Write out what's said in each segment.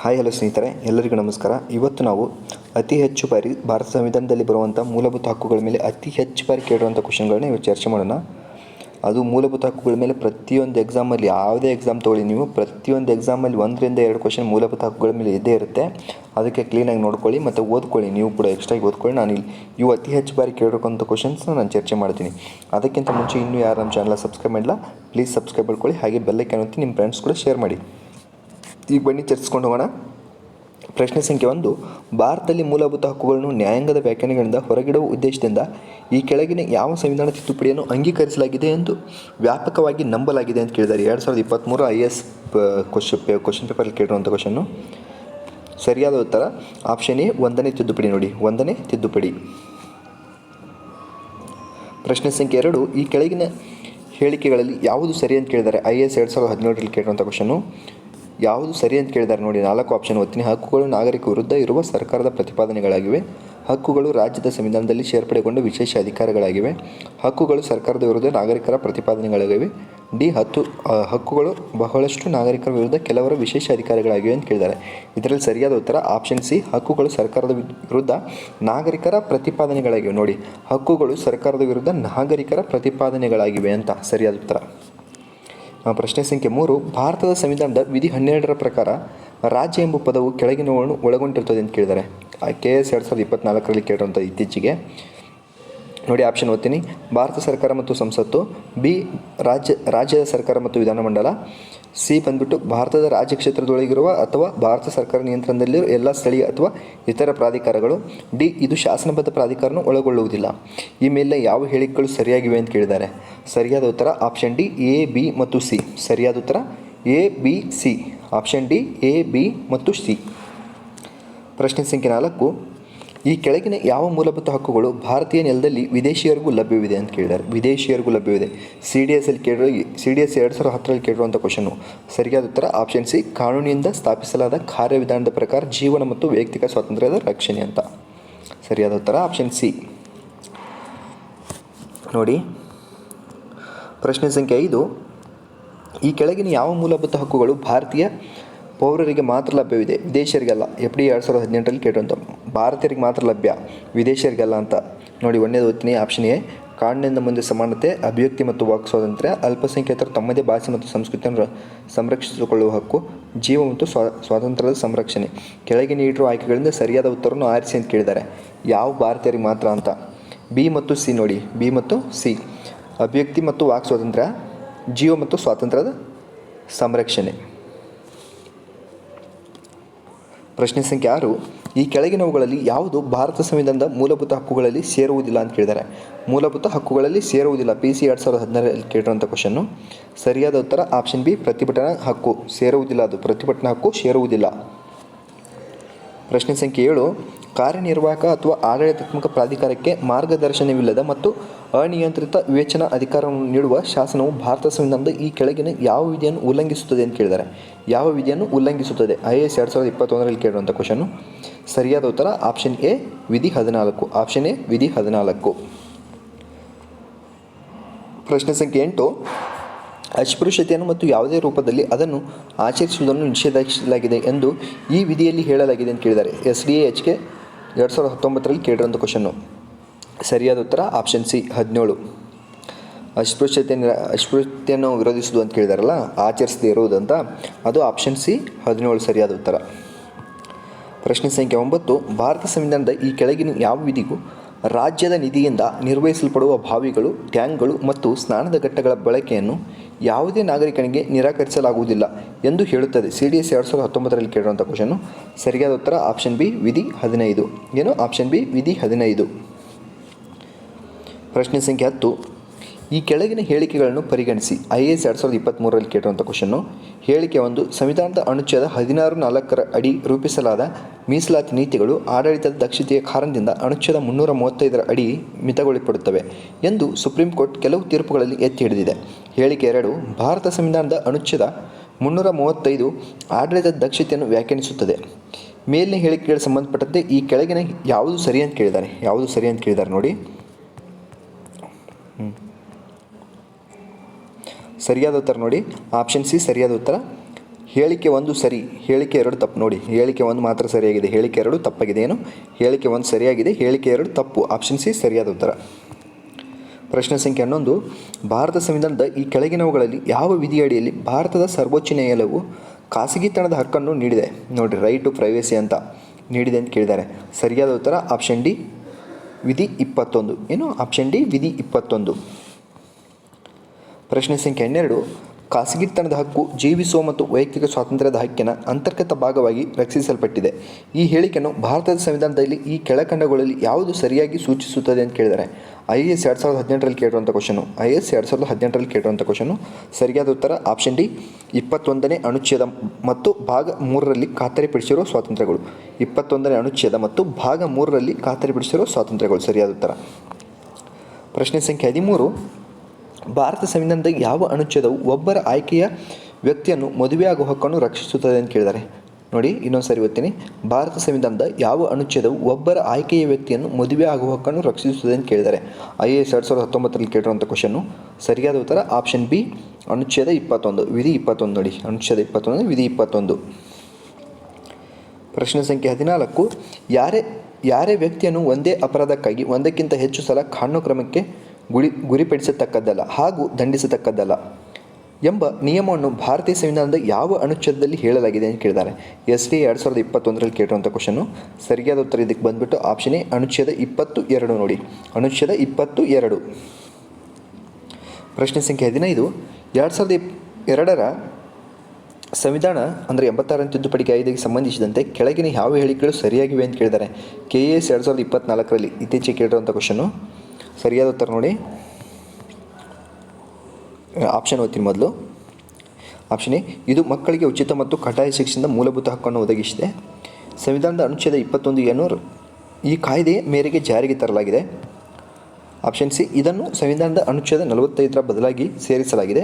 Hi hello ಸ್ನೇಹಿತರೆ, ಎಲ್ಲರಿಗೂ ನಮಸ್ಕಾರ. ಇವತ್ತು ನಾವು ಅತಿ ಹೆಚ್ಚು ಬಾರಿ ಭಾರತ ಸಂವಿಧಾನದಲ್ಲಿ ಬರುವಂಥ ಮೂಲಭೂತ ಹಕ್ಕುಗಳ ಮೇಲೆ ಅತಿ ಹೆಚ್ಚು ಬಾರಿ ಕೇಳಿರುವಂಥ ಕ್ವಶನ್ಗಳನ್ನ ಇವತ್ತು ಚರ್ಚೆ ಮಾಡೋಣ. ಅದು ಮೂಲಭೂತ ಹಕ್ಕುಗಳ ಮೇಲೆ ಪ್ರತಿಯೊಂದು ಎಕ್ಸಾಮಲ್ಲಿ ಯಾವುದೇ ಎಕ್ಸಾಮ್ ತೊಗೊಳ್ಳಿ ನೀವು, ಪ್ರತಿಯೊಂದು ಎಕ್ಸಾಮಲ್ಲಿ ಒಂದರಿಂದ ಎರಡು ಕ್ವಶನ್ ಮೂಲಭೂತ ಹಕ್ಕುಗಳ ಮೇಲೆ ಇದ್ದೇ ಇರುತ್ತೆ. ಅದಕ್ಕೆ ಕ್ಲೀನಾಗಿ ನೋಡ್ಕೊಳ್ಳಿ ಮತ್ತು ಓದ್ಕೊಳ್ಳಿ. ನೀವು ಕೂಡ ಎಕ್ಸ್ಟ್ರಾಗಿ ಓದ್ಕೊಳ್ಳಿ. ನಾನು ಇಲ್ಲಿ ಇವು ಅತಿ ಹೆಚ್ಚು ಬಾರಿ ಕೇಳಿರೋಕ್ಕಂಥ ಕ್ವಶನ್ಸ್ನ ನಾನು ಚರ್ಚೆ ಮಾಡ್ತೀನಿ. ಅದಕ್ಕಿಂತ ಮುಂಚೆ ಇನ್ನೂ ಯಾರು ನಮ್ಮ ಚಾನಲ್ ಸಬ್ಸ್ಕ್ರೈಬ್ ಮಾಡಿಲ್ಲ ಪ್ಲೀಸ್ ಸಬ್ಸ್ಕ್ರೈಬ್ ಮಾಡ್ಕೊಳ್ಳಿ. ಹಾಗೆ ಬೆಲ್ಲೈಕನ್ ಒತ್ತಿ ನಿಮ್ಮ ಫ್ರೆಂಡ್ಸ್ ಕೂಡ ಶೇರ್ ಮಾಡಿ. ಈಗ ಬನ್ನಿ ಚರ್ಚಿಸ್ಕೊಂಡು ಹೋಗೋಣ. ಪ್ರಶ್ನೆ ಸಂಖ್ಯೆ ಒಂದು, ಭಾರತದಲ್ಲಿ ಮೂಲಭೂತ ಹಕ್ಕುಗಳನ್ನು ನ್ಯಾಯಾಂಗದ ವ್ಯಾಖ್ಯಾನಗಳಿಂದ ಹೊರಗಿಡುವ ಉದ್ದೇಶದಿಂದ ಈ ಕೆಳಗಿನ ಯಾವ ಸಂವಿಧಾನ ತಿದ್ದುಪಡಿಯನ್ನು ಅಂಗೀಕರಿಸಲಾಗಿದೆ ಎಂದು ವ್ಯಾಪಕವಾಗಿ ನಂಬಲಾಗಿದೆ ಅಂತ ಕೇಳಿದ್ದಾರೆ. ಎರಡು ಸಾವಿರದ ಇಪ್ಪತ್ತ್ಮೂರು ಐ ಎಸ್ ಕ್ವಶನ್ ಪೇ ಕ್ವಶನ್ ಪೇಪರಲ್ಲಿ ಕೇಳಿರುವಂಥ ಕ್ವಶನ್ನು ಸರಿಯಾದ ಉತ್ತರ? ಆಪ್ಷನ್ ಎ ಒಂದನೇ ತಿದ್ದುಪಡಿ ನೋಡಿ. ಒಂದನೇ ತಿದ್ದುಪಡಿ. ಪ್ರಶ್ನೆ ಸಂಖ್ಯೆ ಎರಡು, ಈ ಕೆಳಗಿನ ಹೇಳಿಕೆಗಳಲ್ಲಿ ಯಾವುದು ಸರಿ ಅಂತ ಕೇಳಿದ್ದಾರೆ? ಐ ಎಸ್ ಎರಡು ಸಾವಿರದ ಹದಿನೇಳರಲ್ಲಿ ಕೇಳಿರುವಂಥ ಕ್ವಶನ್ನು ಯಾವುದು ಸರಿ ಅಂತ ಕೇಳಿದ್ದಾರೆ ನೋಡಿ, ನಾಲ್ಕು ಆಪ್ಷನ್ ಓದ್ತೀನಿ ಹಕ್ಕುಗಳು ನಾಗರಿಕ ವಿರುದ್ಧ ಇರುವ ಸರ್ಕಾರದ ಪ್ರತಿಪಾದನೆಗಳಾಗಿವೆ. ಹಕ್ಕುಗಳು ರಾಜ್ಯದ ಸಂವಿಧಾನದಲ್ಲಿ ಸೇರ್ಪಡೆಗೊಂಡ ವಿಶೇಷ ಅಧಿಕಾರಗಳಾಗಿವೆ. ಹಕ್ಕುಗಳು ಸರ್ಕಾರದ ವಿರುದ್ಧ ನಾಗರಿಕರ ಪ್ರತಿಪಾದನೆಗಳಾಗಿವೆ. ಡಿ, ಹತ್ತು ಹಕ್ಕುಗಳು ಬಹಳಷ್ಟು ನಾಗರಿಕರ ವಿರುದ್ಧ ಕೆಲವರ ವಿಶೇಷ ಅಧಿಕಾರಗಳಾಗಿವೆ ಅಂತ ಕೇಳಿದ್ದಾರೆ ಇದರಲ್ಲಿ ಸರಿಯಾದ ಉತ್ತರ ಆಪ್ಷನ್ ಸಿ ಹಕ್ಕುಗಳು ಸರ್ಕಾರದ ವಿರುದ್ಧ ನಾಗರಿಕರ ಪ್ರತಿಪಾದನೆಗಳಾಗಿವೆ. ನೋಡಿ, ಹಕ್ಕುಗಳು ಸರ್ಕಾರದ ವಿರುದ್ಧ ನಾಗರಿಕರ ಪ್ರತಿಪಾದನೆಗಳಾಗಿವೆ ಅಂತ ಸರಿಯಾದ ಉತ್ತರ. ಪ್ರಶ್ನೆ ಸಂಖ್ಯೆ ಮೂರು, ಭಾರತದ ಸಂವಿಧಾನದ ವಿಧಿ ಹನ್ನೆರಡರ ಪ್ರಕಾರ ರಾಜ್ಯ ಎಂಬ ಪದವು ಕೆಳಗಿನವನ್ನು ಒಳಗೊಂಡಿರ್ತದೆ ಅಂತ ಕೇಳಿದ್ದಾರೆ. ಕೆ ಎಸ್ ಎರಡು ಸಾವಿರದ ಇಪ್ಪತ್ನಾಲ್ಕರಲ್ಲಿ ಕೇಳಿರುವಂಥ ಇತ್ತೀಚೆಗೆ. ನೋಡಿ ಆಪ್ಷನ್ ಓದ್ತೀನಿ. ಭಾರತ ಸರ್ಕಾರ ಮತ್ತು ಸಂಸತ್ತು, ಬಿ, ರಾಜ್ಯ, ರಾಜ್ಯದ ಸರ್ಕಾರ ಮತ್ತು ವಿಧಾನಮಂಡಲ ಸಿ ಬಂದ್ಬಿಟ್ಟು ಭಾರತದ ರಾಜ್ಯ ಕ್ಷೇತ್ರದೊಳಗಿರುವ ಅಥವಾ ಭಾರತ ಸರ್ಕಾರ ನಿಯಂತ್ರಣದಲ್ಲಿರುವ ಎಲ್ಲ ಸ್ಥಳೀಯ ಅಥವಾ ಇತರ ಪ್ರಾಧಿಕಾರಗಳು, ಡಿ, ಇದು ಶಾಸನಬದ್ಧ ಪ್ರಾಧಿಕಾರನ ಒಳಗೊಳ್ಳುವುದಿಲ್ಲ. ಈ ಮೇಲೆ ಯಾವ ಹೇಳಿಕೆಗಳು ಸರಿಯಾಗಿವೆ ಅಂತ ಕೇಳಿದ್ದಾರೆ. ಸರಿಯಾದ ಉತ್ತರ ಆಪ್ಷನ್ ಡಿ, ಎ, ಬಿ ಮತ್ತು ಸಿ. ಸರಿಯಾದ ಉತ್ತರ A, B, C. Option D, A, B ಮತ್ತು ಸಿ. ಪ್ರಶ್ನೆ ಸಂಖ್ಯೆ ನಾಲ್ಕು. ಈ ಕೆಳಗಿನ ಯಾವ ಮೂಲಭೂತ ಹಕ್ಕುಗಳು ಭಾರತೀಯ ನೆಲದಲ್ಲಿ ವಿದೇಶಿಯರಿಗೂ ಲಭ್ಯವಿದೆ ಅಂತ ಕೇಳಿದ್ದಾರೆ. ವಿದೇಶಿಯರಿಗೂ ಲಭ್ಯವಿದೆ. ಸಿ ಡಿ ಎಸ್ ಅಲ್ಲಿ ಕೇಳಿರೋ ಸಿ ಡಿ ಎಸ್ ಎರಡು ಸಾವಿರದ ಹತ್ತರಲ್ಲಿ ಕೇಳಿರುವಂಥ ಕ್ವಶನು ಸರಿಯಾದ ಉತ್ತರ ಆಪ್ಷನ್ ಸಿ ಕಾನೂನಿನಿಂದ ಸ್ಥಾಪಿಸಲಾದ ಕಾರ್ಯವಿಧಾನದ ಪ್ರಕಾರ ಜೀವನ ಮತ್ತು ವೈಯಕ್ತಿಕ ಸ್ವಾತಂತ್ರ್ಯದ ರಕ್ಷಣೆ ಅಂತ. ಸರಿಯಾದ ಉತ್ತರ ಆಪ್ಷನ್ ಸಿ ನೋಡಿ. ಪ್ರಶ್ನೆ ಸಂಖ್ಯೆ ಐದು. ಈ ಕೆಳಗಿನ ಯಾವ ಮೂಲಭೂತ ಹಕ್ಕುಗಳು ಭಾರತೀಯ ಪೌರರಿಗೆ ಮಾತ್ರ ಲಭ್ಯವಿದೆ, ವಿದೇಶಿಯರಿಗೆಲ್ಲ. ಎಫ್ ಡಿ ಎರಡು ಸಾವಿರದ ಹದಿನೆಂಟರಲ್ಲಿ ಕೇಳುವಂಥ ಭಾರತೀಯರಿಗೆ ಮಾತ್ರ ಲಭ್ಯ, ವಿದೇಶಿಯರಿಗೆಲ್ಲ ಅಂತ. ನೋಡಿ ಒಂದೇದು ಓದ್ತೀನಿ ಆಪ್ಷನ್ ಎ. ಕಾಡಿನಿಂದ ಮುಂದೆ ಸಮಾನತೆ, ಅಭಿವ್ಯಕ್ತಿ ಮತ್ತು ವಾಕ್ ಸ್ವಾತಂತ್ರ್ಯ. ಅಲ್ಪಸಂಖ್ಯಾತರು ತಮ್ಮದೇ ಭಾಷೆ ಮತ್ತು ಸಂಸ್ಕೃತಿಯನ್ನು ಸಂರಕ್ಷಿಸಿಕೊಳ್ಳುವ ಹಕ್ಕು, ಜೀವ ಮತ್ತು ಸ್ವಾ, ಸ್ವಾತಂತ್ರ್ಯದ ಸಂರಕ್ಷಣೆ. ಕೆಳಗೆ ನೀಡಿರುವ ಆಯ್ಕೆಗಳಿಂದ ಸರಿಯಾದ ಉತ್ತರವನ್ನು ಆರಿಸಿ ಅಂತ ಕೇಳಿದ್ದಾರೆ. ಯಾವ ಭಾರತೀಯರಿಗೆ ಮಾತ್ರ ಅಂತ. ಬಿ ಮತ್ತು ಸಿ ನೋಡಿ. ಬಿ ಮತ್ತು ಸಿ. ಅಭಿವ್ಯಕ್ತಿ ಮತ್ತು ವಾಕ್ ಸ್ವಾತಂತ್ರ್ಯ, ಜೀವ ಮತ್ತು ಸ್ವಾತಂತ್ರ್ಯದ ಸಂರಕ್ಷಣೆ. ಪ್ರಶ್ನೆ ಸಂಖ್ಯೆ ಆರು, ಈ ಕೆಳಗಿನವುಗಳಲ್ಲಿ ಯಾವುದು ಭಾರತ ಸಂವಿಧಾನದ ಮೂಲಭೂತ ಹಕ್ಕುಗಳಲ್ಲಿ ಸೇರುವುದಿಲ್ಲ ಅಂತ ಕೇಳಿದ್ದಾರೆ. ಮೂಲಭೂತ ಹಕ್ಕುಗಳಲ್ಲಿ ಸೇರುವುದಿಲ್ಲ. ಪಿ ಸಿ ಎರಡು ಸಾವಿರದ ಹದಿನಾರರಲ್ಲಿ ಕೇಳಿರುವಂಥ ಕ್ವಶನ್ನು ಸರಿಯಾದ ಉತ್ತರ ಆಪ್ಷನ್ ಬಿ ಪ್ರತಿಭಟನಾ ಹಕ್ಕು. ಸೇರುವುದಿಲ್ಲ ಅದು. ಪ್ರತಿಭಟನಾ ಹಕ್ಕು ಸೇರುವುದಿಲ್ಲ. ಪ್ರಶ್ನೆ ಸಂಖ್ಯೆ ಏಳು ಕಾರ್ಯನಿರ್ವಾಹಕ ಅಥವಾ ಆಡಳಿತಾತ್ಮಕ ಪ್ರಾಧಿಕಾರಕ್ಕೆ ಮಾರ್ಗದರ್ಶನವಿಲ್ಲದ ಮತ್ತು ಅನಿಯಂತ್ರಿತ ವಿವೇಚನಾ ಅಧಿಕಾರವನ್ನು ನೀಡುವ ಶಾಸನವು ಭಾರತ ಸಂವಿಧಾನದ ಈ ಕೆಳಗಿನ ಯಾವ ವಿಧಿಯನ್ನು ಉಲ್ಲಂಘಿಸುತ್ತದೆ ಅಂತ ಕೇಳಿದ್ದಾರೆ. ಯಾವ ವಿಧಿಯನ್ನು ಉಲ್ಲಂಘಿಸುತ್ತದೆ? ಐ ಎಸ್ ಎರಡು ಸಾವಿರದ ಇಪ್ಪತ್ತೊಂದರಲ್ಲಿ ಕೇಳುವಂಥ ಕ್ವಶನು ಸರಿಯಾದ ಉತ್ತರ ಆಪ್ಷನ್ ಎ ವಿಧಿ ಹದಿನಾಲ್ಕು. ಆಪ್ಷನ್ ಎ ವಿಧಿ ಹದಿನಾಲ್ಕು. ಪ್ರಶ್ನೆ ಸಂಖ್ಯೆ ಎಂಟು. ಅಸ್ಪೃಶ್ಯತೆಯನ್ನು ಮತ್ತು ಯಾವುದೇ ರೂಪದಲ್ಲಿ ಅದನ್ನು ಆಚರಿಸುವುದನ್ನು ನಿಷೇಧಿಸಲಾಗಿದೆ ಎಂದು ಈ ವಿಧಿಯಲ್ಲಿ ಹೇಳಲಾಗಿದೆ ಅಂತ ಕೇಳಿದ್ದಾರೆ. ಎಸ್ ಡಿ ಎಚ್ ಕೆ ಎರಡು ಸಾವಿರದ ಹತ್ತೊಂಬತ್ತರಲ್ಲಿ ಕೇಳಿರೋಂಥ ಕ್ವಶನ್ನು ಸರಿಯಾದ ಉತ್ತರ ಆಪ್ಷನ್ ಸಿ ಹದಿನೇಳು. ಅಸ್ಪೃಶ್ಯತೆ ಅಸ್ಪೃಶ್ಯತೆಯನ್ನು ವಿರೋಧಿಸುವುದು ಅಂತ ಕೇಳಿದಾರಲ್ಲ, ಆಚರಿಸದೇ ಇರುವುದಂತ ಅದು ಆಪ್ಷನ್ ಸಿ ಹದಿನೇಳು ಸರಿಯಾದ ಉತ್ತರ. ಪ್ರಶ್ನೆ ಸಂಖ್ಯೆ ಒಂಬತ್ತು, ಭಾರತ ಸಂವಿಧಾನದ ಈ ಕೆಳಗಿನ ಯಾವ ವಿಧಿಗೂ ರಾಜ್ಯದ ನಿಧಿಯಿಂದ ನಿರ್ವಹಿಸಲ್ಪಡುವ ಬಾವಿಗಳು, ಟ್ಯಾಂಕ್ಗಳು ಮತ್ತು ಸ್ನಾನದ ಘಟ್ಟಗಳ ಬಳಕೆಯನ್ನು ಯಾವುದೇ ನಾಗರಿಕನಿಗೆ ನಿರಾಕರಿಸಲಾಗುವುದಿಲ್ಲ ಎಂದು ಹೇಳುತ್ತದೆ. ಸಿ ಡಿ ಎಸ್ ಎರಡು ಸಾವಿರದ ಹತ್ತೊಂಬತ್ತರಲ್ಲಿ ಕೇಳಿರುವಂಥ ಕ್ವಶನು ಸರಿಯಾದ ಉತ್ತರ ಆಪ್ಷನ್ ಬಿ ವಿಧಿ ಹದಿನೈದು. ಏನು? ಆಪ್ಷನ್ ಬಿ ವಿಧಿ ಹದಿನೈದು. ಪ್ರಶ್ನೆ ಸಂಖ್ಯೆ ಹತ್ತು. ಈ ಕೆಳಗಿನ ಹೇಳಿಕೆಗಳನ್ನು ಪರಿಗಣಿಸಿ. ಐ ಎಸ್ ಎರಡು ಸಾವಿರದ ಇಪ್ಪತ್ತ್ಮೂರರಲ್ಲಿ ಕೇಳಿರುವಂಥ ಕ್ವಶನ್ನು ಹೇಳಿಕೆ ಒಂದು, ಸಂವಿಧಾನದ ಅನುಚ್ಛೇದ ಹದಿನಾರು ನಾಲ್ಕರ ಅಡಿ ರೂಪಿಸಲಾದ ಮೀಸಲಾತಿ ನೀತಿಗಳು ಆಡಳಿತದ ದಕ್ಷತೆಯ ಕಾರಣದಿಂದ ಅನುಚ್ಛೇದ ಮುನ್ನೂರ ಮೂವತ್ತೈದರ ಅಡಿ ಮಿತಗೊಳಿಸಲ್ಪಡುತ್ತವೆ ಎಂದು ಸುಪ್ರೀಂ ಕೋರ್ಟ್ ಕೆಲವು ತೀರ್ಪುಗಳಲ್ಲಿ ಎತ್ತಿ ಹಿಡಿದಿದೆ. ಹೇಳಿಕೆ ಎರಡು, ಭಾರತ ಸಂವಿಧಾನದ ಅನುಚ್ಛೇದ ಮುನ್ನೂರ ಮೂವತ್ತೈದು ಆಡಳಿತದ ದಕ್ಷತೆಯನ್ನು ವ್ಯಾಖ್ಯಾನಿಸುತ್ತದೆ. ಮೇಲಿನ ಹೇಳಿಕೆಗಳಿಗೆ ಸಂಬಂಧಪಟ್ಟಂತೆ ಈ ಕೆಳಗಿನ ಯಾವುದು ಸರಿ ಅಂತ ಕೇಳಿದ್ದಾರೆ. ಯಾವುದು ಸರಿ ಅಂತ ಕೇಳಿದ್ದಾರೆ ನೋಡಿ. ಸರಿಯಾದ ಉತ್ತರ ನೋಡಿ. ಆಪ್ಷನ್ ಸಿ ಸರಿಯಾದ ಉತ್ತರ. ಹೇಳಿಕೆ ಒಂದು ಸರಿ. ಹೇಳಿಕೆ ಎರಡು ತಪ್ಪು. ನೋಡಿ, ಹೇಳಿಕೆ ಒಂದು ಮಾತ್ರ ಸರಿಯಾಗಿದೆ. ಹೇಳಿಕೆ ಎರಡು ತಪ್ಪಾಗಿದೆ. ಏನು? ಹೇಳಿಕೆ ಒಂದು ಸರಿಯಾಗಿದೆ. ಹೇಳಿಕೆ ಎರಡು ತಪ್ಪು. ಆಪ್ಷನ್ ಸಿ ಸರಿಯಾದ ಉತ್ತರ. ಪ್ರಶ್ನೆ ಸಂಖ್ಯೆ ಹನ್ನೊಂದು. ಭಾರತ ಸಂವಿಧಾನದ ಈ ಕೆಳಗಿನವುಗಳಲ್ಲಿ ಯಾವ ವಿಧಿಯಡಿಯಲ್ಲಿ ಭಾರತದ ಸರ್ವೋಚ್ಚ ನ್ಯಾಯಾಲಯವು ಖಾಸಗಿತನದ ಹಕ್ಕನ್ನು ನೀಡಿದೆ? ನೋಡಿ ರೈಟ್ ಟು ಪ್ರೈವೇಸಿ ಅಂತ ನೀಡಿದೆ ಅಂತ ಕೇಳಿದ್ದಾರೆ. ಸರಿಯಾದ ಉತ್ತರ ಆಪ್ಷನ್ ಡಿ ವಿಧಿ ಇಪ್ಪತ್ತೊಂದು. ಏನು? ಆಪ್ಷನ್ ಡಿ ವಿಧಿ ಇಪ್ಪತ್ತೊಂದು. ಪ್ರಶ್ನೆ ಸಂಖ್ಯೆ ಹನ್ನೆರಡು. ಖಾಸಗಿತನದ ಹಕ್ಕು ಜೀವಿಸುವ ಮತ್ತು ವೈಯಕ್ತಿಕ ಸ್ವಾತಂತ್ರ್ಯದ ಹಕ್ಕಿನ ಅಂತರ್ಗತ ಭಾಗವಾಗಿ ರಕ್ಷಿಸಲ್ಪಟ್ಟಿದೆ. ಈ ಹೇಳಿಕೆಯನ್ನು ಭಾರತದ ಸಂವಿಧಾನದಲ್ಲಿ ಈ ಕೆಳಕಂಡಗಳಲ್ಲಿ ಯಾವುದು ಸರಿಯಾಗಿ ಸೂಚಿಸುತ್ತದೆ ಅಂತ ಕೇಳಿದರೆ ಐ ಎಸ್ ಎರಡು ಸಾವಿರದ ಹದಿನೆಂಟರಲ್ಲಿ ಕೇಳಿರುವಂಥ ಕ್ವಶನು ಐ ಎಸ್ ಎರಡು ಸಾವಿರದ ಹದಿನೆಂಟರಲ್ಲಿ ಕೇಳಿರುವಂಥ ಕ್ವಶನು ಸರಿಯಾದ ಉತ್ತರ ಆಪ್ಷನ್ ಡಿ, ಇಪ್ಪತ್ತೊಂದನೇ ಅನುಚ್ಛೇದ ಮತ್ತು ಭಾಗ ಮೂರರಲ್ಲಿ ಖಾತರಿಪಡಿಸಿರುವ ಸ್ವಾತಂತ್ರ್ಯಗಳು. ಇಪ್ಪತ್ತೊಂದನೇ ಅನುಚ್ಛೇದ ಮತ್ತು ಭಾಗ ಮೂರರಲ್ಲಿ ಖಾತರಿಪಡಿಸಿರುವ ಸ್ವಾತಂತ್ರ್ಯಗಳು ಸರಿಯಾದ ಉತ್ತರ. ಪ್ರಶ್ನೆ ಸಂಖ್ಯೆ ಹದಿಮೂರು. ಭಾರತ ಸಂವಿಧಾನದ ಯಾವ ಅನುಚ್ಛೇದವು ಒಬ್ಬರ ಆಯ್ಕೆಯ ವ್ಯಕ್ತಿಯನ್ನು ಮದುವೆಯಾಗುವ ಹಕ್ಕನ್ನು ರಕ್ಷಿಸುತ್ತದೆ ಅಂತ ಕೇಳಿದ್ದಾರೆ. ನೋಡಿ ಇನ್ನೊಂದು ಸರಿ ಓದ್ತೀನಿ. ಭಾರತ ಸಂವಿಧಾನದ ಯಾವ ಅನುಚ್ಛೇದವು ಒಬ್ಬರ ಆಯ್ಕೆಯ ವ್ಯಕ್ತಿಯನ್ನು ಮದುವೆ ಆಗುವ ಹಕ್ಕನ್ನು ರಕ್ಷಿಸುತ್ತದೆ ಅಂತ ಕೇಳಿದ್ದಾರೆ. ಐ ಎ ಎಸ್ ಎರಡು ಸಾವಿರದ ಹತ್ತೊಂಬತ್ತರಲ್ಲಿ ಕೇಳಿರುವಂಥ ಕ್ವಶನ್ನು ಸರಿಯಾದ ಉತ್ತರ ಆಪ್ಷನ್ ಬಿ, ಅನುಚ್ಛೇದ ಇಪ್ಪತ್ತೊಂದು, ವಿಧಿ ಇಪ್ಪತ್ತೊಂದು ನೋಡಿ. ಅನುಚ್ಛೇದ ಇಪ್ಪತ್ತೊಂದು, ವಿಧಿ ಇಪ್ಪತ್ತೊಂದು. ಪ್ರಶ್ನೆ ಸಂಖ್ಯೆ ಹದಿನಾಲ್ಕು. ಯಾರೇ ಯಾರೇ ವ್ಯಕ್ತಿಯನ್ನು ಒಂದೇ ಅಪರಾಧಕ್ಕಾಗಿ ಒಂದಕ್ಕಿಂತ ಹೆಚ್ಚು ಸಲ ಕಾನೂನು ಕ್ರಮಕ್ಕೆ ಗುರಿ, ಗುರಿಪಡಿಸತಕ್ಕದ್ದಲ್ಲ ಹಾಗೂ ದಂಡಿಸತಕ್ಕದ್ದಲ್ಲ ಎಂಬ ನಿಯಮವನ್ನು ಭಾರತೀಯ ಸಂವಿಧಾನದ ಯಾವ ಅನುಚ್ಛೇದದಲ್ಲಿ ಹೇಳಲಾಗಿದೆ ಅಂತ ಕೇಳಿದ್ದಾರೆ. ಎಸ್ ಡಿ ಎರಡು ಸಾವಿರದ ಇಪ್ಪತ್ತೊಂದರಲ್ಲಿ ಕೇಳಿರುವಂಥ ಕ್ವಶನು ಸರಿಯಾದ ಉತ್ತರ ಇದಕ್ಕೆ ಬಂದುಬಿಟ್ಟು ಆಪ್ಷನ್ ಎ, ಅನುಚ್ಛೇದ ಇಪ್ಪತ್ತು ಎರಡು ನೋಡಿ. ಅನುಚ್ಛೇದ ಇಪ್ಪತ್ತು ಎರಡು. ಪ್ರಶ್ನೆ ಸಂಖ್ಯೆ ಹದಿನೈದು. ಎರಡು ಸಾವಿರದ ಇಪ್, ಎರಡರ ಸಂವಿಧಾನ ಅಂದರೆ ಎಂಬತ್ತಾರನೇ ತಿದ್ದುಪಡಿ ಕಾಯ್ದೆಗೆ ಸಂಬಂಧಿಸಿದಂತೆ ಕೆಳಗಿನ ಯಾವ ಹೇಳಿಕೆಗಳು ಸರಿಯಾಗಿವೆ ಅಂತ ಕೇಳಿದ್ದಾರೆ. ಕೆ ಎ ಎಸ್ ಎರಡು ಸಾವಿರದ ಇಪ್ಪತ್ನಾಲ್ಕರಲ್ಲಿ ಇತ್ತೀಚೆಗೆ ಕೇಳಿರುವಂಥ ಕ್ವಶನು ಸರಿಯಾದ ಉತ್ತರ ನೋಡಿ. ಆಪ್ಷನ್ ಓದ್ತೀನಿ ಮೊದಲು. ಆಪ್ಷನ್ ಎ, ಇದು ಮಕ್ಕಳಿಗೆ ಉಚಿತ ಮತ್ತು ಕಡ್ಡಾಯ ಶಿಕ್ಷಣದ ಮೂಲಭೂತ ಹಕ್ಕನ್ನು ಒದಗಿಸಿದೆ. ಸಂವಿಧಾನದ ಅನುಚ್ಛೇದ ಇಪ್ಪತ್ತೊಂದು ಏನು ಈ ಕಾಯ್ದೆ ಮೇರೆಗೆ ಜಾರಿಗೆ ತರಲಾಗಿದೆ. ಆಪ್ಷನ್ ಸಿ, ಇದನ್ನು ಸಂವಿಧಾನದ ಅನುಚ್ಛೇದ ನಲವತ್ತೈದರ ಬದಲಾಗಿ ಸೇರಿಸಲಾಗಿದೆ.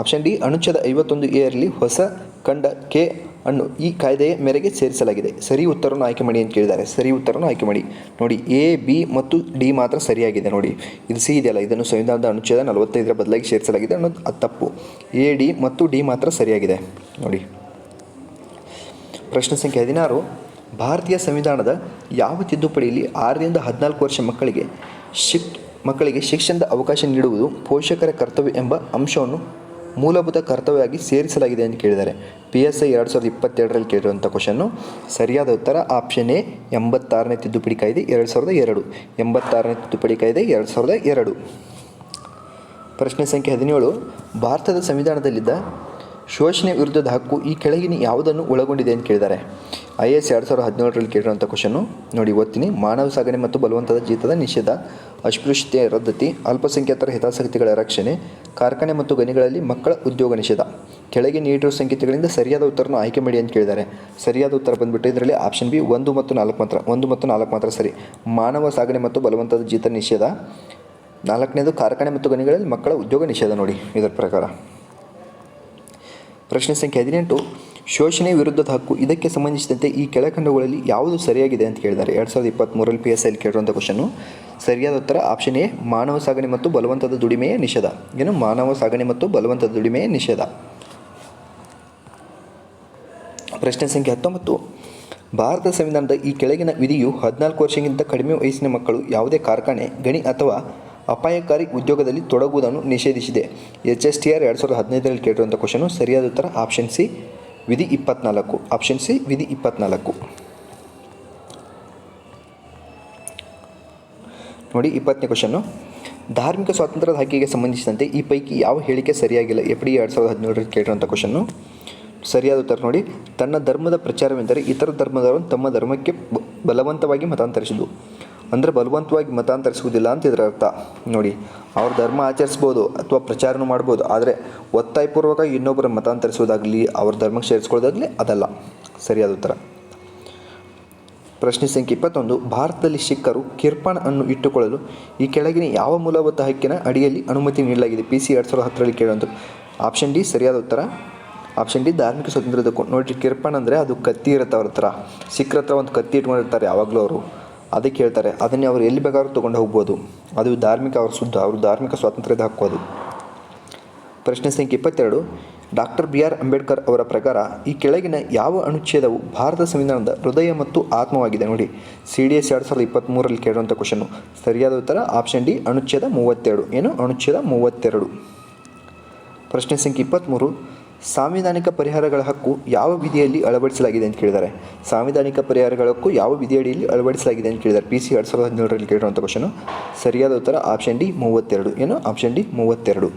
ಆಪ್ಷನ್ ಡಿ, ಅನುಚ್ಛೇದ ಐವತ್ತೊಂದು ಎರಲ್ಲಿ ಹೊಸ ಖಂಡ ಕೆ ಅನ್ನು ಈ ಕಾಯ್ದೆಯ ಮೇರೆಗೆ ಸೇರಿಸಲಾಗಿದೆ. ಸರಿ ಉತ್ತರವನ್ನು ಆಯ್ಕೆ ಮಾಡಿ ಅಂತ ಕೇಳಿದ್ದಾರೆ. ಸರಿ ಉತ್ತರವನ್ನು ಆಯ್ಕೆ ಮಾಡಿ. ನೋಡಿ, ಎ, ಬಿ ಮತ್ತು ಡಿ ಮಾತ್ರ ಸರಿಯಾಗಿದೆ ನೋಡಿ. ಇದು ಸಿ ಇದೆಯಲ್ಲ, ಇದನ್ನು ಸಂವಿಧಾನದ ಅನುಚ್ಛೇದ ನಲವತ್ತೈದರ ಬದಲಾಗಿ ಸೇರಿಸಲಾಗಿದೆ ಅನ್ನೋದು ಅದು ತಪ್ಪು. ಎ, ಡಿ ಮತ್ತು ಡಿ ಮಾತ್ರ ಸರಿಯಾಗಿದೆ. ನೋಡಿ. ಪ್ರಶ್ನೆ ಸಂಖ್ಯೆ ಹದಿನಾರು. ಭಾರತೀಯ ಸಂವಿಧಾನದ ಯಾವ ತಿದ್ದುಪಡಿಯಲ್ಲಿ ಆರರಿಂದ ಹದಿನಾಲ್ಕು ವರ್ಷ ಮಕ್ಕಳಿಗೆ ಶಿಕ್, ಮಕ್ಕಳಿಗೆ ಶಿಕ್ಷಣದ ಅವಕಾಶ ನೀಡುವುದು ಪೋಷಕರ ಕರ್ತವ್ಯ ಎಂಬ ಅಂಶವನ್ನು ಮೂಲಭೂತ ಕರ್ತವ್ಯವಾಗಿ ಸೇರಿಸಲಾಗಿದೆ ಅಂತ ಕೇಳಿದ್ದಾರೆ. ಪಿ ಎಸ್ ಐ ಎರಡು ಸಾವಿರದ ಇಪ್ಪತ್ತೆರಡರಲ್ಲಿ ಕೇಳಿರುವಂಥ ಕ್ವಶನ್ನು ಸರಿಯಾದ ಉತ್ತರ ಆಪ್ಷನ್ ಎ ಎಂಬತ್ತಾರನೇ ತಿದ್ದುಪಡಿ ಕಾಯ್ದೆ ಎರಡು ಸಾವಿರದ ಎರಡು. ಎಂಬತ್ತಾರನೇ ತಿದ್ದುಪಡಿ ಕಾಯ್ದೆ ಎರಡು ಸಾವಿರದ ಎರಡು. ಪ್ರಶ್ನೆ ಸಂಖ್ಯೆ ಹದಿನೇಳು. ಭಾರತದ ಸಂವಿಧಾನದಲ್ಲಿದ್ದ ಶೋಷಣೆ ವಿರುದ್ಧದ ಹಕ್ಕು ಈ ಕೆಳಗಿನ ಯಾವುದನ್ನು ಒಳಗೊಂಡಿದೆ ಅಂತ ಕೇಳಿದ್ದಾರೆ. ಐ ಎಸ್ ಎರಡು ಸಾವಿರದ ಹದಿನೇಳರಲ್ಲಿ ಕೇಳಿರುವಂಥ ಕ್ವಶನ್ನು ನೋಡಿ ಓದ್ತೀನಿ. ಮಾನವ ಸಾಗಣೆ ಮತ್ತು ಬಲವಂತದ ಜೀತದ ನಿಷೇಧ, ಅಸ್ಪೃಶ್ಯತೆ, ರದ್ದತಿ, ಅಲ್ಪಸಂಖ್ಯಾತರ ಹಿತಾಸಕ್ತಿಗಳ ರಕ್ಷಣೆ, ಕಾರ್ಖಾನೆ ಮತ್ತು ಗಣಿಗಳಲ್ಲಿ ಮಕ್ಕಳ ಉದ್ಯೋಗ ನಿಷೇಧ. ಕೆಳಗೆ ನೀಡಿರುವ ಸಂಕೇತಗಳಿಂದ ಸರಿಯಾದ ಉತ್ತರವನ್ನು ಆಯ್ಕೆ ಮಾಡಿ ಅಂತ ಕೇಳಿದ್ದಾರೆ. ಸರಿಯಾದ ಉತ್ತರ ಬಂದುಬಿಟ್ಟು ಇದರಲ್ಲಿ ಆಪ್ಷನ್ ಬಿ ಒಂದು ಮತ್ತು ನಾಲ್ಕು ಮಾತ್ರ. ಒಂದು ಮತ್ತು ನಾಲ್ಕು ಮಾತ್ರ ಸರಿ. ಮಾನವ ಸಾಗಣೆ ಮತ್ತು ಬಲವಂತದ ಜೀತ ನಿಷೇಧ. ನಾಲ್ಕನೇದು ಕಾರ್ಖಾನೆ ಮತ್ತು ಗಣಿಗಳಲ್ಲಿ ಮಕ್ಕಳ ಉದ್ಯೋಗ ನಿಷೇಧ ನೋಡಿ. ಇದರ ಪ್ರಕಾರ. ಪ್ರಶ್ನೆ ಸಂಖ್ಯೆ ಹದಿನೆಂಟು, ಶೋಷಣೆ ವಿರುದ್ಧದ ಹಕ್ಕು ಇದಕ್ಕೆ ಸಂಬಂಧಿಸಿದಂತೆ ಈ ಕೆಳಕಂಡಗಳಲ್ಲಿ ಯಾವುದು ಸರಿಯಾಗಿದೆ ಅಂತ ಕೇಳಿದ್ದಾರೆ. ಎರಡು ಸಾವಿರದ ಇಪ್ಪತ್ತ್ಮೂರರಲ್ಲಿ ಪಿ ಎಸ್ ಐಲಿ ಕೇಳಿರುವಂಥ ಕ್ವಶನು ಸರಿಯಾದ ಉತ್ತರ ಆಪ್ಷನ್ ಎ, ಮಾನವ ಸಾಗಣೆ ಮತ್ತು ಬಲವಂತದ ದುಡಿಮೆಯ ನಿಷೇಧ. ಏನು? ಮಾನವ ಸಾಗಣೆ ಮತ್ತು ಬಲವಂತದ ದುಡಿಮೆಯ ನಿಷೇಧ. ಪ್ರಶ್ನೆ ಸಂಖ್ಯೆ ಹತ್ತೊಂಬತ್ತು, ಭಾರತ ಸಂವಿಧಾನದ ಈ ಕೆಳಗಿನ ವಿಧಿಯು ಹದಿನಾಲ್ಕು ವರ್ಷಕ್ಕಿಂತ ಕಡಿಮೆ ವಯಸ್ಸಿನ ಮಕ್ಕಳು ಯಾವುದೇ ಕಾರ್ಖಾನೆ, ಗಣಿ ಅಥವಾ ಅಪಾಯಕಾರಿ ಉದ್ಯೋಗದಲ್ಲಿ ತೊಡಗುವುದನ್ನು ನಿಷೇಧಿಸಿದೆ. ಎಚ್ ಎಸ್ ಟಿ ಆರ್ ಎರಡು ಸಾವಿರದ ಹದಿನೈದರಲ್ಲಿ ಕೇಳಿರುವಂಥ ಕ್ವಶನು ಸರಿಯಾದ ಉತ್ತರ ಆಪ್ಷನ್ ಸಿ ವಿಧಿ ಇಪ್ಪತ್ನಾಲ್ಕು. ಆಪ್ಷನ್ ಸಿ ವಿಧಿ ಇಪ್ಪತ್ನಾಲ್ಕು. ನೋಡಿ, ಇಪ್ಪತ್ತನೇ ಕ್ವಶನ್ನು ಧಾರ್ಮಿಕ ಸ್ವಾತಂತ್ರ್ಯದ ಹಕ್ಕಿಗೆ ಸಂಬಂಧಿಸಿದಂತೆ ಈ ಪೈಕಿ ಯಾವ ಹೇಳಿಕೆ ಸರಿಯಾಗಿಲ್ಲ? ಎಫ್ ಡಿ ಎರಡು ಸಾವಿರದ ಹದಿನೇಳರಲ್ಲಿ ಕೇಳಿರುವಂಥ ಕ್ವಶನ್ನು ಸರಿಯಾದ ಉತ್ತರ ನೋಡಿ. ತನ್ನ ಧರ್ಮದ ಪ್ರಚಾರವೆಂದರೆ ಇತರ ಧರ್ಮದವರು ತಮ್ಮ ಧರ್ಮಕ್ಕೆ ಬಲವಂತವಾಗಿ ಮತಾಂತರಿಸುವುದು ಅಂದರೆ ಬಲವಂತವಾಗಿ ಮತಾಂತರಿಸುವುದಿಲ್ಲ ಅಂತ ಇದರ ಅರ್ಥ. ನೋಡಿ, ಅವ್ರ ಧರ್ಮ ಆಚರಿಸ್ಬೋದು ಅಥವಾ ಪ್ರಚಾರನೂ ಮಾಡ್ಬೋದು, ಆದರೆ ಒತ್ತಾಯಪೂರ್ವಕ ಇನ್ನೊಬ್ಬರ ಮತಾಂತರಿಸುವುದಾಗಲಿ, ಅವ್ರ ಧರ್ಮಕ್ಕೆ ಸೇರಿಸ್ಕೊಳ್ಳೋದಾಗಲಿ ಅದಲ್ಲ. ಸರಿಯಾದ ಉತ್ತರ. ಪ್ರಶ್ನೆ ಸಂಖ್ಯೆ ಇಪ್ಪತ್ತೊಂದು, ಭಾರತದಲ್ಲಿ ಸಿಖ್ಖರು ಕಿರ್ಪಾನ್ ಅನ್ನು ಇಟ್ಟುಕೊಳ್ಳಲು ಈ ಕೆಳಗಿನ ಯಾವ ಮೂಲಭೂತ ಹಕ್ಕಿನ ಅಡಿಯಲ್ಲಿ ಅನುಮತಿ ನೀಡಲಾಗಿದೆ? ಪಿ ಸಿ ಎರಡು ಸಾವಿರದ ಹತ್ತರಲ್ಲಿ ಕೇಳುವಂಥ ಆಪ್ಷನ್ ಡಿ ಸರಿಯಾದ ಉತ್ತರ. ಆಪ್ಷನ್ ಡಿ ಧಾರ್ಮಿಕ ಸ್ವಾತಂತ್ರ್ಯದ ನೋಡಿ ಕಿರ್ಪಾನ್ ಅಂದರೆ ಅದು ಕತ್ತಿ ಇರುತ್ತೆ ಅವ್ರ ಹತ್ರ. ಸಿಖ್ರ ಹತ್ರ ಒಂದು ಕತ್ತಿ ಇಟ್ಕೊಂಡಿರ್ತಾರೆ ಯಾವಾಗಲೂ ಅವರು. ಅದಕ್ಕೆ ಹೇಳ್ತಾರೆ ಅದನ್ನೇ ಅವರು ಎಲ್ಲಿ ಬೇಕಾದ್ರೂ ತೊಗೊಂಡು ಹೋಗ್ಬೋದು. ಅದು ಧಾರ್ಮಿಕ ಅವ್ರ ಶುದ್ಧ, ಅವರು ಧಾರ್ಮಿಕ ಸ್ವಾತಂತ್ರ್ಯದ ಹಕ್ಕು ಅದು. ಪ್ರಶ್ನೆ ಸಂಖ್ಯೆ ಇಪ್ಪತ್ತೆರಡು, ಡಾಕ್ಟರ್ ಬಿ ಆರ್ ಅಂಬೇಡ್ಕರ್ ಅವರ ಪ್ರಕಾರ ಈ ಕೆಳಗಿನ ಯಾವ ಅನುಚ್ಛೇದವು ಭಾರತ ಸಂವಿಧಾನದ ಹೃದಯ ಮತ್ತು ಆತ್ಮವಾಗಿದೆ ನೋಡಿ. ಸಿ ಡಿ ಎಸ್ ಎರಡು ಸಾವಿರದ ಇಪ್ಪತ್ತ್ಮೂರರಲ್ಲಿ ಕೇಳುವಂಥ ಕ್ವಶನ್ನು ಸರಿಯಾದ ಉತ್ತರ ಆಪ್ಷನ್ ಡಿ ಅನುಚ್ಛೇದ ಮೂವತ್ತೆರಡು. ಏನು? ಅನುಚ್ಛೇದ ಮೂವತ್ತೆರಡು. ಪ್ರಶ್ನೆ ಸಂಖ್ಯೆ ಇಪ್ಪತ್ತ್ಮೂರು ಸಾಂವಿಧಾನಿಕ ಪರಿಹಾರಗಳ ಹಕ್ಕು ಯಾವ ವಿಧಿಯಲ್ಲಿ ಅಳವಡಿಸಲಾಗಿದೆ ಅಂತ ಕೇಳಿದ್ದಾರೆ. ಸಾಂವಿಧಾನಿಕ ಪರಿಹಾರಗಳ ಹಕ್ಕು ಯಾವ ವಿಧಿಯಡಿಯಲ್ಲಿ ಅಳವಡಿಸಲಾಗಿದೆ ಅಂತ ಕೇಳಿದ್ದಾರೆ. ಪಿ ಸಿ ಎರಡು ಸಾವಿರದ ಹದಿನೇಳರಲ್ಲಿ ಕೇಳಿರುವಂಥ ಕ್ವಶನು ಸರಿಯಾದ ಉತ್ತರ ಆಪ್ಷನ್ ಡಿ ಮೂವತ್ತೆರಡು. ಏನು? ಆಪ್ಷನ್ ಡಿ ಮೂವತ್ತೆರಡು.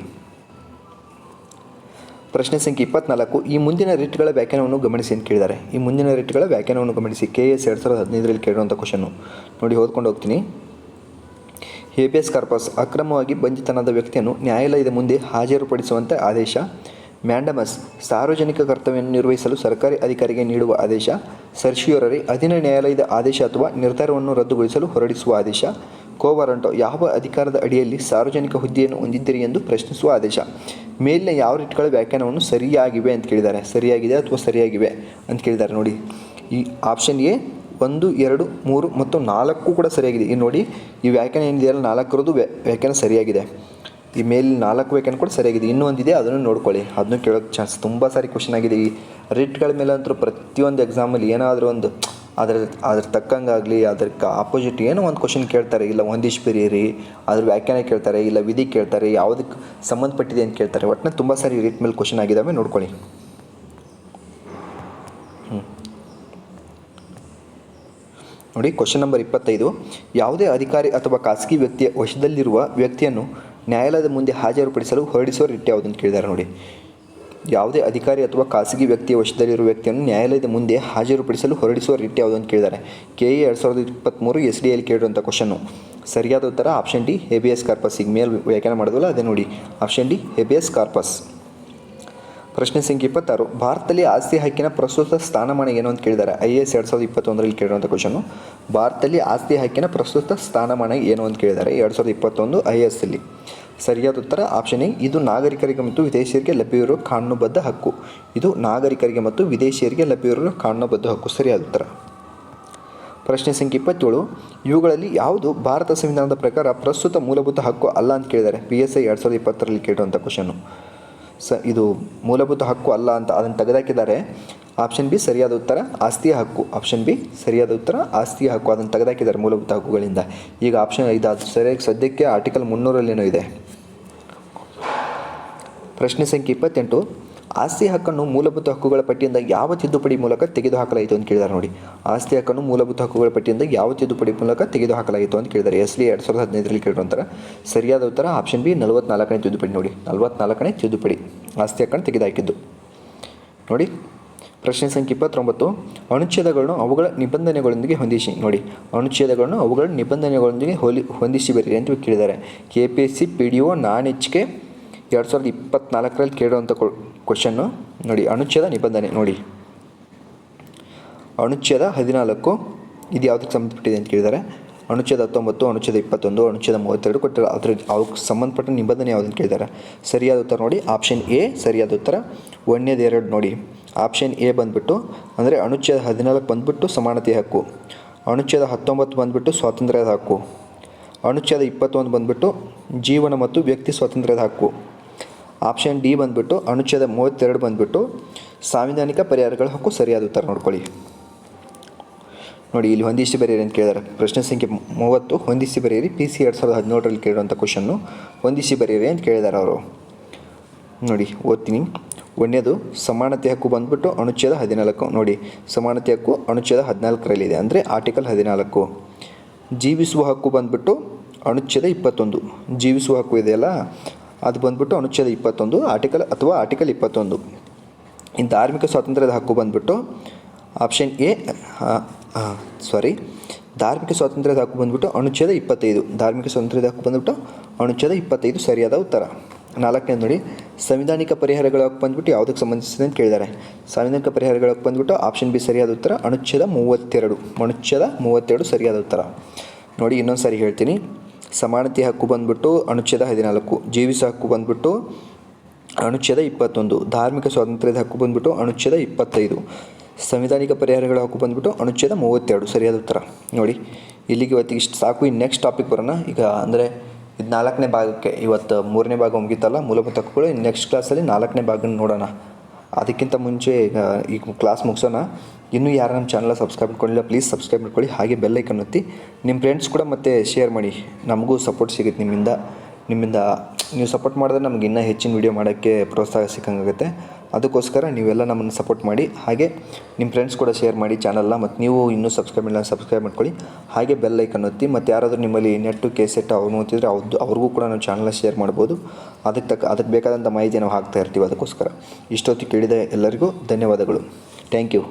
ಪ್ರಶ್ನೆ ಸಂಖ್ಯೆ ಇಪ್ಪತ್ನಾಲ್ಕು. ಈ ಮುಂದಿನ ರಿಟ್ಗಳ ವ್ಯಾಖ್ಯಾನವನ್ನು ಗಮನಿಸಿ ಅಂತ ಕೇಳಿದ್ದಾರೆ. ಈ ಮುಂದಿನ ರಿಟ್ಗಳ ವ್ಯಾಖ್ಯಾನವನ್ನು ಗಮನಿಸಿ. ಕೆ ಎಸ್ ಎರಡು ಸಾವಿರದ ಹದಿನೈದರಲ್ಲಿ ಕೇಳಿರುವಂಥ ಕ್ವಶನ್ನು ನೋಡಿ, ಓದ್ಕೊಂಡು ಹೋಗ್ತೀನಿ. ಹೇಬಿಯಸ್ ಕಾರ್ಪಸ್ ಅಕ್ರಮವಾಗಿ ಬಂಧಿತನಾದ ವ್ಯಕ್ತಿಯನ್ನು ನ್ಯಾಯಾಲಯದ ಮುಂದೆ ಹಾಜರುಪಡಿಸುವಂತೆ ಆದೇಶ ಮ್ಯಾಂಡಮಸ್ ಸಾರ್ವಜನಿಕ ಕರ್ತವ್ಯವನ್ನು ನಿರ್ವಹಿಸಲು ಸರ್ಕಾರಿ ಅಧಿಕಾರಿಗೆ ನೀಡುವ ಆದೇಶ, ಸರ್ಶಿಯೋರರಿ ಅಧೀನ ನ್ಯಾಯಾಲಯದ ಆದೇಶ ಅಥವಾ ನಿರ್ಧಾರವನ್ನು ರದ್ದುಗೊಳಿಸಲು ಹೊರಡಿಸುವ ಆದೇಶ, ಕೋವಾರಂಟೋ ಯಾವ ಅಧಿಕಾರದ ಅಡಿಯಲ್ಲಿ ಸಾರ್ವಜನಿಕ ಹುದ್ದೆಯನ್ನು ಹೊಂದಿದ್ದೀರಿ ಎಂದು ಪ್ರಶ್ನಿಸುವ ಆದೇಶ, ಮೇಲಿನ ಯಾವ ರಿಟ್ಗಳ ವ್ಯಾಖ್ಯಾನವನ್ನು ಸರಿಯಾಗಿವೆ ಅಂತ ಕೇಳಿದ್ದಾರೆ. ಸರಿಯಾಗಿದೆ ಅಥವಾ ಸರಿಯಾಗಿವೆ ಅಂತ ಕೇಳಿದ್ದಾರೆ ನೋಡಿ. ಈ ಆಪ್ಷನ್ ಎ, ಒಂದು, ಎರಡು, ಮೂರು ಮತ್ತು ನಾಲ್ಕು ಕೂಡ ಸರಿಯಾಗಿದೆ. ಈ ನೋಡಿ, ಈ ವ್ಯಾಖ್ಯಾನ ಏನಿದೆಯಲ್ಲ, ನಾಲ್ಕರದ್ದು ವ್ಯಾ- ವ್ಯಾಖ್ಯಾನ ಸರಿಯಾಗಿದೆ. ಈ ಮೇಲೆ ನಾಲ್ಕು ವೇಕೆಂಟ್ ಕೂಡ ಸರಿಯಾಗಿದೆ. ಇನ್ನೂ ಒಂದಿದೆ, ಅದನ್ನು ನೋಡ್ಕೊಳ್ಳಿ. ಅದನ್ನು ಕೇಳೋಕ್ಕೆ ಚಾನ್ಸ್ ತುಂಬ ಸಾರಿ ಕ್ವಶನ್ ಆಗಿದೆ. ಈ ರಿಟ್ಗಳ ಮೇಲೆ ಅಂತೂ ಪ್ರತಿಯೊಂದು ಎಕ್ಸಾಮಲ್ಲಿ ಏನಾದರೂ ಒಂದು ಅದ್ರ ಅದ್ರ ತಕ್ಕಂಗಾಗಲಿ ಅದಕ್ಕೆ ಆಪೋಸಿಟ್ ಏನೋ ಒಂದು ಕ್ವಶನ್ ಕೇಳ್ತಾರೆ. ಇಲ್ಲ, ಒಂದಿಷ್ಟು ಬರೀರಿ ಅದ್ರ ವ್ಯಾಖ್ಯಾನ ಕೇಳ್ತಾರೆ, ಇಲ್ಲ, ವಿಧಿ ಕೇಳ್ತಾರೆ ಯಾವುದಕ್ಕೆ ಸಂಬಂಧಪಟ್ಟಿದೆ ಅಂತ ಕೇಳ್ತಾರೆ. ಒಟ್ಟಿನಲ್ಲಿ ತುಂಬ ಸಾರಿ ರಿಟ್ ಮೇಲೆ ಕ್ವಶನ್ ಆಗಿದ್ದಾವೆ ನೋಡ್ಕೊಳ್ಳಿ. ನೋಡಿ ಕ್ವಶನ್ ನಂಬರ್ ಇಪ್ಪತ್ತೈದು. ಯಾವುದೇ ಅಧಿಕಾರಿ ಅಥವಾ ಖಾಸಗಿ ವ್ಯಕ್ತಿಯ ವಶದಲ್ಲಿರುವ ವ್ಯಕ್ತಿಯನ್ನು ನ್ಯಾಯಾಲಯದ ಮುಂದೆ ಹಾಜರುಪಡಿಸಲು ಹೊರಡಿಸುವ ರಿಟ್ ಯಾವುದು ಅಂತ ಕೇಳಿದ್ದಾರೆ ನೋಡಿ. ಯಾವುದೇ ಅಧಿಕಾರಿ ಅಥವಾ ಖಾಸಗಿ ವ್ಯಕ್ತಿಯ ವಶದಲ್ಲಿರುವ ವ್ಯಕ್ತಿಯನ್ನು ನ್ಯಾಯಾಲಯದ ಮುಂದೆ ಹಾಜರುಪಡಿಸಲು ಹೊರಡಿಸುವ ರಿಟ್ ಯಾವುದು ಅಂತ ಕೇಳಿದ್ದಾರೆ ಕೆ ಎ ಎರಡು ಸಾವಿರದ ಇಪ್ಪತ್ತ್ಮೂರು ಎಸ್ ಡಿ ಎಲ್ ಕೇಳಿರುವಂಥ ಕ್ವಶನ್ನು ಸರಿಯಾದ ಉತ್ತರ ಆಪ್ಷನ್ ಡಿ, ಹೆಬಿಯಸ್ ಕಾರ್ಪಸ್. ಈಗ ಮೇಲೆ ವ್ಯಾಖ್ಯಾನ ಮಾಡೋದಲ್ಲ ಅದೇ ನೋಡಿ. Option D, habeas corpus. ಪ್ರಶ್ನೆ ಸಂಖ್ಯೆ ಇಪ್ಪತ್ತಾರು. ಭಾರತದಲ್ಲಿ ಆಸ್ತಿ ಹಕ್ಕಿನ ಪ್ರಸ್ತುತ ಸ್ಥಾನಮಾನ ಏನು ಅಂತ ಕೇಳಿದ್ದಾರೆ? ಐ ಎಸ್ ಎರಡು ಸಾವಿರದ ಇಪ್ಪತ್ತೊಂದರಲ್ಲಿ ಕೇಳಿರುವಂಥ ಕ್ವಶನು ಭಾರತದಲ್ಲಿ ಆಸ್ತಿ ಹಕ್ಕಿನ ಪ್ರಸ್ತುತ ಸ್ಥಾನಮಾನ ಏನು ಅಂತ ಕೇಳಿದ್ದಾರೆ? ಎರಡು ಸಾವಿರದ ಇಪ್ಪತ್ತೊಂದು ಐ ಎಸ್ ಅಲ್ಲಿ. ಸರಿಯಾದ ಉತ್ತರ? ಆಪ್ಷನ್ ಎ, ಇದು ನಾಗರಿಕರಿಗೆ ಮತ್ತು ವಿದೇಶಿಯರಿಗೆ ಲಭ್ಯವಿರುವ ಕಾನೂನುಬದ್ಧ ಹಕ್ಕು. ಇದು ನಾಗರಿಕರಿಗೆ ಮತ್ತು ವಿದೇಶಿಯರಿಗೆ ಲಭ್ಯವಿರುವ ಕಾನೂನುಬದ್ಧ ಹಕ್ಕು. ಸರಿಯಾದ ಉತ್ತರ. ಪ್ರಶ್ನೆ ಸಂಖ್ಯೆ ಇಪ್ಪತ್ತೇಳು, ಇವುಗಳಲ್ಲಿ ಯಾವುದು ಭಾರತ ಸಂವಿಧಾನದ ಪ್ರಕಾರ ಪ್ರಸ್ತುತ ಮೂಲಭೂತ ಹಕ್ಕು ಅಲ್ಲ ಅಂತ ಕೇಳಿದ್ದಾರೆ? ಪಿ ಎಸ್ ಐ ಎರಡು ಸಾವಿರದ ಇಪ್ಪತ್ತರಲ್ಲಿ ಕೇಳಿರುವಂಥ ಕ್ವಶನ್ನು ಸ, ಇದು ಮೂಲಭೂತ ಹಕ್ಕು ಅಲ್ಲ ಅಂತ ಅದನ್ನು ತೆಗೆದಾಕಿದ್ದಾರೆ. ಆಪ್ಷನ್ ಬಿ ಸರಿಯಾದ ಉತ್ತರ, ಆಸ್ತಿಯ ಹಕ್ಕು. ಆಪ್ಷನ್ ಬಿ ಸರಿಯಾದ ಉತ್ತರ, ಆಸ್ತಿಯ ಹಕ್ಕು. ಅದನ್ನು ತೆಗೆದಾಕಿದ್ದಾರೆ ಮೂಲಭೂತ ಹಕ್ಕುಗಳಿಂದ. ಈಗ ಆಪ್ಷನ್ ಇದು ಅದು ಸರಿಯಾಗಿ ಸದ್ಯಕ್ಕೆ ಆರ್ಟಿಕಲ್ ಮುನ್ನೂರಲ್ಲೇನೋ ಇದೆ. ಪ್ರಶ್ನೆ ಸಂಖ್ಯೆ ಇಪ್ಪತ್ತೆಂಟು. ಆಸ್ತಿ ಹಕ್ಕನ್ನು ಮೂಲಭೂತ ಹಕ್ಕುಗಳ ಪಟ್ಟಿಯಿಂದ ಯಾವ ತಿದ್ದುಪಡಿ ಮೂಲಕ ತೆಗೆದುಹಾಕಲಾಯಿತು ಅಂತ ಕೇಳಿದ್ದಾರೆ ನೋಡಿ. ಆಸ್ತಿ ಹಕ್ಕನ್ನು ಮೂಲಭೂತ ಹಕ್ಕುಗಳ ಪಟ್ಟಿಯಿಂದ ಯಾವ ತಿದ್ದುಪಡಿ ಮೂಲಕ ತೆಗೆದುಹಾಕಲಾಯಿತು ಅಂತ ಕೇಳಿದ್ದಾರೆ ಎಸ್ ಲಿ ಎರಡು ಸಾವಿರದ ಹದಿನೈದರಲ್ಲಿ ಕೇಳಿರುವಂತಾರೆ ಸರಿಯಾದ ಉತ್ತರ ಆಪ್ಷನ್ ಬಿ ನಲವತ್ನಾಲ್ಕನೇ ತಿದ್ದುಪಡಿ ನೋಡಿ. ನಲವತ್ನಾಲ್ಕನೇ ತಿದ್ದುಪಡಿ. ಆಸ್ತಿ ಹಕ್ಕನ್ನು ತೆಗೆದುಹಾಕಿದ್ದು. ನೋಡಿ. ಪ್ರಶ್ನೆ ಸಂಖ್ಯೆ ಇಪ್ಪತ್ತೊಂಬತ್ತು. ಅನುಚ್ಛೇದಗಳನ್ನು ಅವುಗಳ ನಿಬಂಧನೆಗಳೊಂದಿಗೆ ಹೊಂದಿಸಿ ನೋಡಿ. ಅನುಚ್ಛೇದಗಳನ್ನು ಅವುಗಳ ನಿಬಂಧನೆಗಳೊಂದಿಗೆ ಹೊಲಿ, ಹೊಂದಿಸಿ ಬರೀರಿ ಅಂತ ಕೇಳಿದ್ದಾರೆ. K P S C P D O non K ಎರಡು ಸಾವಿರದ ಇಪ್ಪತ್ನಾಲ್ಕರಲ್ಲಿ ಕೇಳುವಂಥ ಕ್ವಶನ್ನು ನೋಡಿ, ಅನುಚ್ಛೇದ ನಿಬಂಧನೆ ನೋಡಿ. ಅನುಚ್ಛೇದ ಹದಿನಾಲ್ಕು, ಇದು ಯಾವುದಕ್ಕೆ ಸಂಬಂಧಪಟ್ಟಿದೆ ಅಂತ ಕೇಳಿದ್ದಾರೆ ಅನುಚ್ಛೇದ ಹತ್ತೊಂಬತ್ತು, ಅನುಚ್ಛೇದ ಇಪ್ಪತ್ತೊಂದು, ಅನುಚ್ಛೇದ ಮೂವತ್ತೆರಡು ಕೊಟ್ಟಿರೋ ಅದ್ರ ಅವಕ್ಕೆ ಸಂಬಂಧಪಟ್ಟ ನಿಬಂಧನೆ ಯಾವುದಂತ ಕೇಳಿದ್ದಾರೆ ಸರಿಯಾದ ಉತ್ತರ ನೋಡಿ ಆಪ್ಷನ್ ಎ ಸರಿಯಾದ ಉತ್ತರ, ಒಂದನೇದು ಎರಡು ನೋಡಿ. ಆಪ್ಷನ್ ಎ ಬಂದುಬಿಟ್ಟು, ಅಂದರೆ ಅನುಚ್ಛೇದ ಹದಿನಾಲ್ಕು ಬಂದುಬಿಟ್ಟು ಸಮಾನತೆ ಹಕ್ಕು. ಅನುಚ್ಛೇದ ಹತ್ತೊಂಬತ್ತು ಬಂದುಬಿಟ್ಟು ಸ್ವಾತಂತ್ರ್ಯದ ಹಕ್ಕು. ಅನುಚ್ಛೇದ ಇಪ್ಪತ್ತೊಂದು ಬಂದುಬಿಟ್ಟು ಜೀವನ ಮತ್ತು ವ್ಯಕ್ತಿ ಸ್ವಾತಂತ್ರ್ಯದ ಹಕ್ಕು. ಆಪ್ಷನ್ ಡಿ ಬಂದುಬಿಟ್ಟು, ಅನುಚ್ಛೇದ ಮೂವತ್ತೆರಡು ಬಂದುಬಿಟ್ಟು, ಸಾಂವಿಧಾನಿಕ ಪರಿಹಾರಗಳ ಹಕ್ಕು ಸರಿಯಾದ ಉತ್ತರ ನೋಡ್ಕೊಳ್ಳಿ. ನೋಡಿ, ಇಲ್ಲಿ ಹೊಂದಿಸಿ ಬರೆಯಿರಿ ಅಂತ ಕೇಳಿದ್ದಾರೆ ಪ್ರಶ್ನೆ ಸಂಖ್ಯೆ ಮೂವತ್ತು, ಹೊಂದಿಸಿ ಬರೆಯಿರಿ. ಪಿ ಸಿ ಎರಡು ಸಾವಿರದ ಹದಿನೇಳರಲ್ಲಿ ಕೇಳಿರುವಂಥ ಕ್ವಶನ್ನು ಹೊಂದಿಸಿ ಬರೆಯಿರಿ ಅಂತ ಕೇಳಿದ್ದಾರೆ ಅವರು. ನೋಡಿ, ಓದ್ತೀನಿ. ಒಂದನೇದು ಸಮಾನತೆ ಹಕ್ಕು ಬಂದ್ಬಿಟ್ಟು ಅನುಚ್ಛೇದ ಹದಿನಾಲ್ಕು. ನೋಡಿ ಸಮಾನತೆ ಹಕ್ಕು ಅನುಚ್ಛೇದ ಹದಿನಾಲ್ಕರಲ್ಲಿದೆ. ಅಂದರೆ ಆರ್ಟಿಕಲ್ ಹದಿನಾಲ್ಕು. ಜೀವಿಸುವ ಹಕ್ಕು ಬಂದ್ಬಿಟ್ಟು ಅನುಚ್ಛೇದ ಇಪ್ಪತ್ತೊಂದು. ಜೀವಿಸುವ ಹಕ್ಕು ಇದೆಯಲ್ಲ? ಅದು ಬಂದ್ಬಿಟ್ಟು ಅನುಚ್ಛೇದ ಇಪ್ಪತ್ತೊಂದು ಆರ್ಟಿಕಲ್ ಅಥವಾ ಆರ್ಟಿಕಲ್ ಇಪ್ಪತ್ತೊಂದು. ಇನ್ನು ಧಾರ್ಮಿಕ ಸ್ವಾತಂತ್ರ್ಯದ ಹಕ್ಕು ಬಂದ್ಬಿಟ್ಟು ಆಪ್ಷನ್ ಎ ಸಾರಿ ಧಾರ್ಮಿಕ ಸ್ವಾತಂತ್ರ್ಯದ ಹಕ್ಕು ಬಂದ್ಬಿಟ್ಟು ಅನುಚ್ಛೇದ ಇಪ್ಪತ್ತೈದು. ಧಾರ್ಮಿಕ ಸ್ವಾತಂತ್ರ್ಯದ ಹಕ್ಕು ಬಂದ್ಬಿಟ್ಟು ಅನುಚ್ಛೇದ ಇಪ್ಪತ್ತೈದು ಸರಿಯಾದ ಉತ್ತರ. ನಾಲ್ಕನೇ ನೋಡಿ. ಸಂವಿಧಾನಿಕ ಪರಿಹಾರಗಳ ಹಕ್ಕು ಬಂದ್ಬಿಟ್ಟು ಯಾವುದಕ್ಕೆ ಸಂಬಂಧಿಸಿದೆ ಅಂತ ಕೇಳಿದ್ದಾರೆ ಸಂವಿಧಾನಿಕ ಪರಿಹಾರಗಳ ಹಕ್ಕು ಬಂದ್ಬಿಟ್ಟು ಆಪ್ಷನ್ ಬಿ ಸರಿಯಾದ ಉತ್ತರ. ಅನುಚ್ಛೇದ ಮೂವತ್ತೆರಡು. ಅನುಚ್ಛೇದ ಮೂವತ್ತೆರಡು ಸರಿಯಾದ ಉತ್ತರ. ನೋಡಿ ಇನ್ನೊಂದು ಸಾರಿ ಹೇಳ್ತೀನಿ. ಸಮಾನತೆ ಹಕ್ಕು ಬಂದ್ಬಿಟ್ಟು ಅನುಚ್ಛೇದ ಹದಿನಾಲ್ಕು ಜೀವಿಸ ಹಕ್ಕು ಬಂದ್ಬಿಟ್ಟು ಅನುಚ್ಛೇದ ಇಪ್ಪತ್ತೊಂದು, ಧಾರ್ಮಿಕ ಸ್ವಾತಂತ್ರ್ಯದ ಹಕ್ಕು ಬಂದ್ಬಿಟ್ಟು ಅನುಚ್ಛೇದ ಇಪ್ಪತ್ತೈದು, ಸಂವಿಧಾನಿಕ ಪರಿಹಾರಗಳ ಹಕ್ಕು ಬಂದ್ಬಿಟ್ಟು ಅನುಚ್ಛೇದ ಮೂವತ್ತೆರಡು. ಸರಿಯಾದ ಉತ್ತರ. ನೋಡಿ, ಇಲ್ಲಿಗೆ ಇವತ್ತಿಗೆ ಇಷ್ಟು ಸಾಕು. ಇನ್ನು ನೆಕ್ಸ್ಟ್ ಟಾಪಿಕ್ ಬರೋಣ. ಈಗ ಅಂದರೆ ಇದು ನಾಲ್ಕನೇ ಭಾಗಕ್ಕೆ, ಇವತ್ತು ಮೂರನೇ ಭಾಗ ಮುಗಿತಲ್ಲ, ಮೂಲಭೂತ ಹಕ್ಕುಗಳು. ನೆಕ್ಸ್ಟ್ ಕ್ಲಾಸಲ್ಲಿ ನಾಲ್ಕನೇ ಭಾಗನ ನೋಡೋಣ. ಅದಕ್ಕಿಂತ ಮುಂಚೆ ಈಗ ಈಗ ಕ್ಲಾಸ್ ಮುಗಿಸೋಣ. ಇನ್ನೂ ಯಾರು ನಮ್ಮ ಚಾನಲ್ ಸಬ್ಸ್ಕ್ರೈಬ್ ಮಾಡ್ಕೊಳ್ಳಿಲ್ಲ ಪ್ಲೀಸ್ ಸಬ್ಸ್ಕ್ರೈಬ್ ಮಾಡ್ಕೊಳ್ಳಿ. ಹಾಗೆ ಬೆಲ್ ಐಕನ್ ಒತ್ತಿ. ನಿಮ್ಮ ಫ್ರೆಂಡ್ಸ್ ಕೂಡ ಮತ್ತೆ ಶೇರ್ ಮಾಡಿ. ನಮಗೂ ಸಪೋರ್ಟ್ ಸಿಗುತ್ತೆ ನಿಮ್ಮಿಂದ. ನಿಮ್ಮಿಂದ ನೀವು ಸಪೋರ್ಟ್ ಮಾಡಿದ್ರೆ ನಮ್ಗೆ ಇನ್ನೂ ಹೆಚ್ಚಿನ ವೀಡಿಯೋ ಮಾಡೋಕ್ಕೆ ಪ್ರೋತ್ಸಾಹ ಸಿಕ್ಕಂಗಾಗುತ್ತೆ. ಅದಕ್ಕೋಸ್ಕರ ನೀವೆಲ್ಲ ನಮ್ಮನ್ನು ಸಪೋರ್ಟ್ ಮಾಡಿ. ಹಾಗೆ ನಿಮ್ಮ ಫ್ರೆಂಡ್ಸ್ ಕೂಡ ಶೇರ್ ಮಾಡಿ ಚಾನಲ್ನ ಮತ್ತು ನೀವು ಇನ್ನೂ ಸಬ್ಸ್ಕ್ರೈಬ್ ಇಲ್ಲ ಸಬ್ಸ್ಕ್ರೈಬ್ ಮಾಡ್ಕೊಳ್ಳಿ. ಹಾಗೆ ಬೆಲ್ ಐಕನ್ ಒತ್ತಿ. ಮತ್ತು ಯಾರಾದರೂ ನಿಮ್ಮಲ್ಲಿ ನೆಟ್ಟು ಕೇಸೆಟ್ ಅವ್ರು ನೋಡ್ತಿದ್ರೆ ಅವ್ರದ್ದು ಅವ್ರಿಗೂ ಕೂಡ ನಾವು ಚಾನಲ್ನ ಶೇರ್ ಮಾಡ್ಬೋದು. ಅದಕ್ಕೆ ತಕ್ಕ ಅದಕ್ಕೆ ಬೇಕಾದಂಥ ಮಾಹಿತಿ ನಾವು ಹಾಕ್ತಾ ಇರ್ತೀವಿ ಅದಕ್ಕೋಸ್ಕರ. ಇಷ್ಟೊತ್ತು ಕೇಳಿದ ಎಲ್ಲರಿಗೂ ಧನ್ಯವಾದಗಳು. Thank you